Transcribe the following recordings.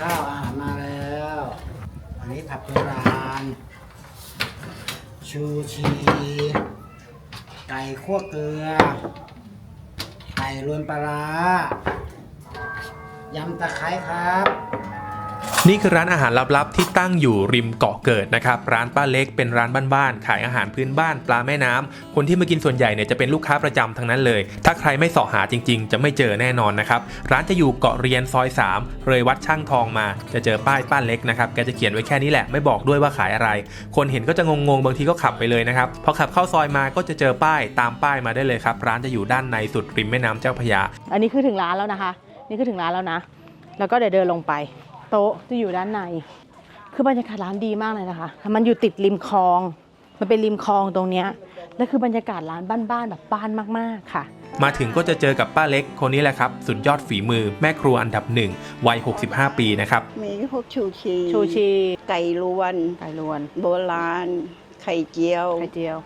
ข้าวอาหารมาแล้ว อันนี้ผักโบราณ ชูชี ไก่คั่วเกลือ ไก่รวนปลาร้ายำตะไคร้ครับ นี่คือร้านอาหารลับๆที่ตั้งอยู่ริมเกาะเกิดนะครับร้านป้าเล็กเป็นร้านบ้านๆขายอาหารพื้นบ้านปลาแม่น้ำคนที่มากินส่วนใหญ่เนี่ยจะเป็นลูกค้าประจำทั้งนั้นเลย ถ้าใครไม่สาะหาจริง ๆ จะไม่เจอแน่นอนนะครับร้านจะอยู่เกาะเรียนซอย 3 เลยวัดช่างทองมา จะเจอป้ายป้าเล็กนะครับแกจะเขียนไว้แค่นี้แหละไม่บอกด้วยว่าขายอะไร คนเห็นก็จะงงๆบางทีก็ขับไปเลยนะครับพอขับเข้าซอยมาก็จะเจอป้ายตามป้ายมาได้เลยครับร้านจะอยู่ด้านในสุดริมแม่น้ำเจ้าพระยา อันนี้คือถึงร้านแล้วนะคะ นี่คือถึงร้านแล้วนะ แล้วก็เดี๋ยวเดินลงไป โต๊ะจะอยู่ด้านใน คือบรรยากาศร้านดีมากเลยนะคะ มันอยู่ติดริมคลอง มันเป็นริมคลองตรงเนี้ยแล้วคือบรรยากาศร้านบ้านๆแบบบ้านมากๆค่ะ มาถึงก็จะเจอกับป้าเล็กคนนี้แหละครับ สุดยอดฝีมือแม่ครัวอันดับหนึ่งวัย 65 ปีนะครับ มีพวกชูชีชูชี ไก่ลวน ไก่ลวน โบราณ ไข่เจียว ไข่เจียว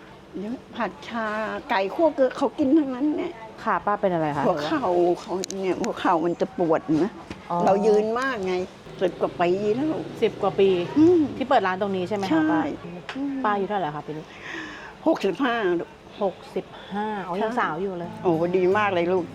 ผัดชา ไก่คั่วเกลือเขากินทั้งนั้นเนี่ยค่ะป้าเป็นอะไรคะหัวเข่าเขาเนี่ยหัวเข่ามันจะปวดนะอ๋อเรายืนมากไง สิบกว่าปีแล้ว สิบกว่าปี อืมที่เปิดร้านตรงนี้ใช่ไหมใช่ คะป้าป้าอายุเท่าไหร่คะปีนี้ หกสิบห้าหก สิบห้าอ๋อยังใช่สาวอยู่เลย โอ้ดีมากเลยลูก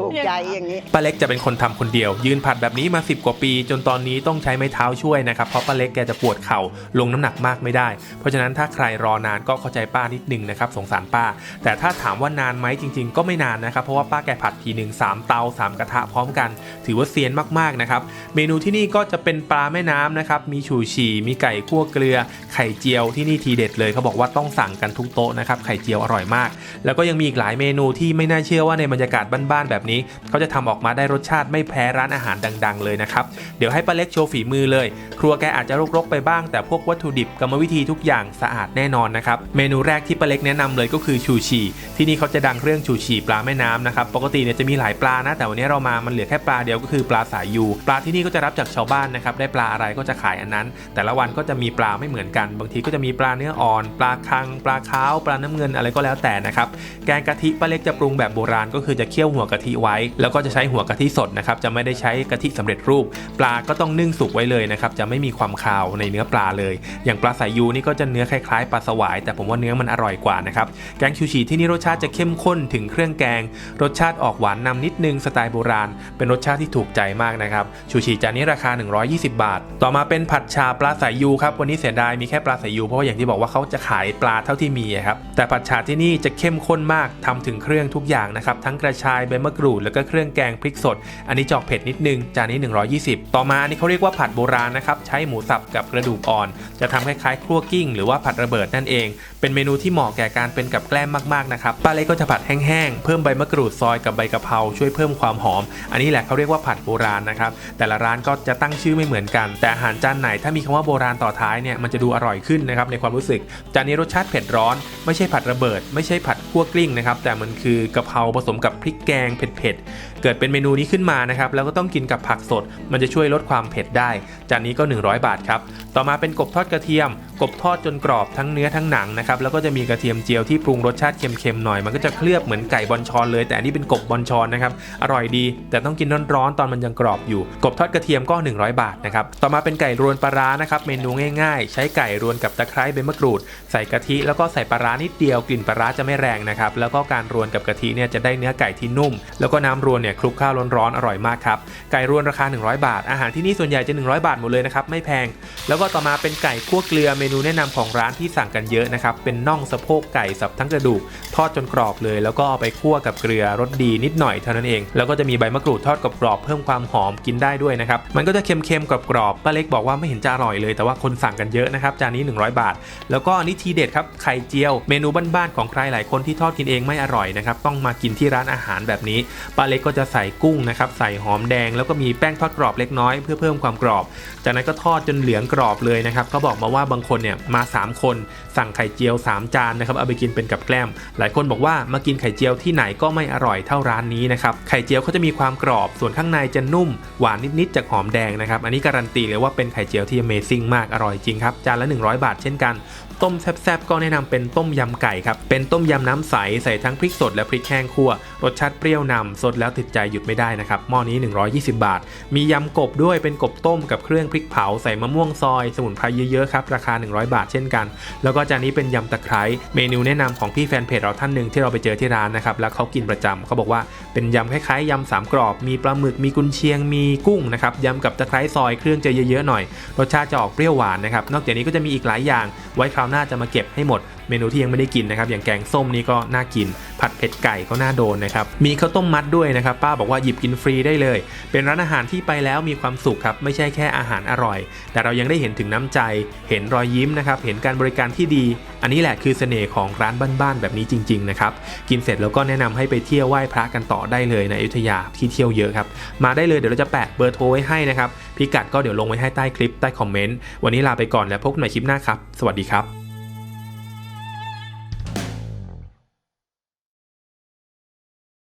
ถูกใจอย่างนี้ ป้าเล็กจะเป็นคนทำคนเดียว ยืนผัดแบบนี้มา 10 กว่าปี จนตอนนี้ต้องใช้ไม้เท้าช่วยนะครับ เพราะป้าเล็กแกจะปวดเข่าลงน้ำหนักมากไม่ได้ เพราะฉะนั้นถ้าใครรอนานก็เข้าใจป้านิดนึงนะครับสงสารป้า แต่ถ้าถามว่านานไหมจริง ๆ ก็ไม่นานนะครับ เพราะว่าป้าแกผัดทีหนึ่งสามเตาสามกระทะพร้อมกัน ถือว่าเซียนมากๆนะครับ เมนูที่นี่ก็จะเป็นปลาแม่น้ำนะครับ มีฉูฉี่ มีไก่คั่วเกลือ ไข่เจียวที่นี่ทีเด็ดเลยเขาบอกว่าต้องสั่งกันทุกโต๊ะนะครับ ไข่เจียวอร่อยมาก แล้วก็ยังมีอีกหลายเมนูที่ไม่น่าเชื่อว่าในบรรยากาศบ้านๆแบบนี้ เขาจะทำออกมาได้รสชาติไม่แพ้ร้านอาหารดัง ๆ เลยนะครับ เดี๋ยวให้ป้าเล็กโชว์ฝีมือเลย ครัวแกอาจจะรกๆไปบ้าง แต่พวกวัตถุดิบกรรมวิธีทุกอย่างสะอาดแน่นอนนะครับ เมนูแรกที่ป้าเล็กแนะนำเลยก็คือชูชีที่นี่เขาจะดังเรื่องชูชีปลาแม่น้ำนะครับ ปกติเนี่ยจะมีหลายปลานะ แต่วันนี้เรามา มันเหลือแค่ปลาเดียวก็คือปลาสายยู ปลาที่นี่ก็จะรับจากชาวบ้านนะครับ ได้ปลาอะไรก็จะขายอันนั้น แต่ละวันก็จะมีปลาไม่เหมือนกัน บางทีก็จะมีปลาเนื้ออ่อน ปลาคัง ปลาขาวปลาน้ำเงินอะไรก็แล้วแต่นะครับแกงกะทิป้าเล็กจะปรุงแบบโบราณก็คือจะเคี่ยวหัวกะทิไว้ แล้วก็จะใช้หัวกะทิสดนะครับจะไม่ได้ใช้กะทิสำเร็จรูป ปลาก็ต้องนึ่งสุกไว้เลยนะครับจะไม่มีความคาวในเนื้อปลาเลย อย่างปลาสายยูนี่ก็จะเนื้อคล้ายๆปลาสวาย แต่ผมว่าเนื้อมันอร่อยกว่านะครับแกงชูชีที่นี่รสชาติจะเข้มข้นถึงเครื่องแกง รสชาติออกหวานนำนิดนึงสไตล์โบราณ เป็นรสชาติที่ถูกใจมากนะครับชูชีจานนี้ราคา 120 บาท ต่อมาเป็นผัดชาปลาสายยูครับวันนี้เสียดายมีแค่ปลาสายยูเพราะว่าอย่างที่บอกว่าเขาจะขายปลาเท่าที่มีครับแต่ผัดชาที่นี่จะเข้มข้นมากทำถึงเครื่องทุกอย่างนะครับ ทั้งกระชายใบมะกรูดแล้วก็เครื่องแกงพริกสด อันนี้จอกเผ็ดนิดนึง จานนี้ 120 ต่อมาอันนี้เขาเรียกว่าผัดโบราณนะครับ ใช้หมูสับกับกระดูกอ่อน จะทำคล้ายๆครัวกิ้ง หรือว่าผัดระเบิดนั่นเอง เป็นเมนูที่เหมาะแก่การเป็นกับแกล้มมากๆนะครับ ป้าเล็กก็จะผัดแห้งๆ เพิ่มใบมะกรูดซอยกับใบกะเพราช่วยเพิ่มความหอม อันนี้แหละเขาเรียกว่าผัดโบราณนะครับ แต่ละร้านก็จะตั้งชื่อไม่เหมือนกัน แต่อาหารจานไหนถ้ามีคำว่าโบราณต่อท้ายเนี่ย มันจะดูอร่อยขึ้นนะครับในความรู้สึก จานนี้รสชาติเผ็ดร้อน ไม่ใช่ผัดระเบิดไม่ใช่ผัดคั่วกลิ้งนะครับแต่มันคือกะเพราผสมกับพริกแกงเผ็ดๆเกิดเป็นเมนูนี้ขึ้นมานะครับแล้วก็ต้องกินกับผักสด มันจะช่วยลดความเผ็ดได้จานนี้ก็ 100 บาทครับต่อมาเป็นกบทอดกระเทียม กบทอดจนกรอบทั้งเนื้อทั้งหนังนะครับแล้วก็จะมีกระเทียมเจียวที่ปรุงรสชาติเค็มๆหน่อยมันก็จะเคลือบเหมือนไก่บอลชอนเลย แต่อันนี้เป็นกบบอลชอนนะครับอร่อยดี แต่ต้องกินร้อนๆตอนมันยังกรอบอยู่ กบทอดกระเทียมก็ 100 บาทนะครับต่อมาเป็นไก่รวนปลาร้านะครับเมนูง่ายๆ ใช้ไก่รวนกับตะไคร้ใบมะกรูด ใส่กะทิแล้วก็ใส่ปลาร้านิดเดียวกลิ่นปลาร้าจะไม่แรงนะครับ แล้วก็การรวนกับกะทิเนี่ยจะได้เนื้อไก่ที่นุ่ม แล้วก็น้ำรวนเนี่ยคลุกข้าวร้อนๆอร่อยมากครับ ไก่รวนราคา 100 บาท อาหารที่นี่ส่วนใหญ่จะ 100 บาทหมดเลยนะครับ ไม่แพง แล้วก็ต่อมาเป็นไก่คั่วเกลือเมนูแนะนำของร้านที่สั่งกันเยอะนะครับ เป็นน่องสะโพกไก่สับทั้งกระดูก ทอดจนกรอบเลย แล้วก็เอาไปคั่วกับเกลือรสดีนิดหน่อยเท่านั้นเอง แล้วก็จะมีใบมะกรูดทอดกรอบเพิ่มความหอมกินได้ด้วยนะครับ มันก็จะเค็มๆกรอบๆป้าเล็กบอกว่าไม่เห็นจะอร่อยเลย แต่ว่าคนสั่งกันเยอะนะครับจานนี้ 100 บาท แล้วก็อันนี้ทีเด็ดครับไข่เจียว เมนูบ้านๆของใครหลายคนที่ทอดกินเองไม่อร่อยนะครับต้องมากินที่ร้านอาหารแบบนี้ป้าเล็กก็จะใส่กุ้งนะครับใส่หอมแดงแล้วก็มีแป้งทอดกรอบเล็กน้อยเพื่อเพิ่มความกรอบ จากนั้นก็ทอดจนเหลืองกรอบเลยนะครับเขาบอกมาว่าบางคนเนี่ยมา 3 คนสั่งไข่เจียว 3 จานนะครับเอาไปกินเป็นกับแกล้ม หลายคนบอกว่ามากินไข่เจียวที่ไหนก็ไม่อร่อยเท่าร้านนี้นะครับไข่เจียวเขาจะมีความกรอบส่วนข้างในจะนุ่ม หวานนิดๆจากหอมแดงนะครับอันนี้การันตีเลยว่าเป็นไข่เจียวที่ Amazing มากอร่อยจริงครับจานละ 100 บาทเช่นกัน ต้มแซ่บๆก็แนะนำเป็นต้มยำไก่ครับ เป็นต้มยำน้ำใสใส่ทั้งพริกสดและพริกแห้งคั่ว รสชาติเปรี้ยวนำสดแล้วติดใจหยุดไม่ได้นะครับ หม้อนี้ 120 บาท มียำกบด้วยเป็นกบต้มกับเครื่องพริกเผาใส่มะม่วงซอย สมุนไพรเยอะๆครับ ราคา 100 บาทเช่นกัน แล้วก็จานนี้เป็นยำตะไคร้เมนูแนะนำของพี่แฟนเพจเราท่านหนึ่งที่เราไปเจอที่ร้านนะครับแล้วเขากินประจำเขาบอกว่าเป็นยำคล้ายๆยำสามกรอบ มีปลาหมึกมีกุนเชียงมีกุ้งนะครับยำกับตะไคร้ซอยเครื่องจะเยอะๆหน่อย รสชาติจะออกเปรี้ยวหวานนะครับนอกจากนี้ก็จะมีอีกหลายอย่างไว้คราวหน้าจะมาเก็บให้หมด เมนูที่ยังไม่ได้กินนะครับ อย่างแกงส้มนี่ก็น่ากิน ผัดเผ็ดไก่ก็น่าโดนนะครับ มีข้าวต้มมัดด้วยนะครับ ป้าบอกว่าหยิบกินฟรีได้เลย เป็นร้านอาหารที่ไปแล้วมีความสุขครับ ไม่ใช่แค่อาหารอร่อย แต่เรายังได้เห็นถึงน้ำใจ เห็นรอยยิ้มนะครับ เห็นการบริการที่ดี อันนี้แหละคือเสน่ห์ของร้านบ้านๆแบบนี้จริงๆนะครับ กินเสร็จแล้วก็แนะนำให้ไปเที่ยวไหว้พระกันต่อได้เลยในอยุธยาที่เที่ยวเยอะครับ มาได้เลยเดี๋ยวเราจะแปะเบอร์โทรไว้ให้นะครับ พิกัดก็เดี๋ยวลงไว้ให้ใต้คลิปใต้คอมเมนต์ วันนี้ลาไปก่อนแล้วพบกันใหม่คลิปหน้าครับ สวัสดีครับ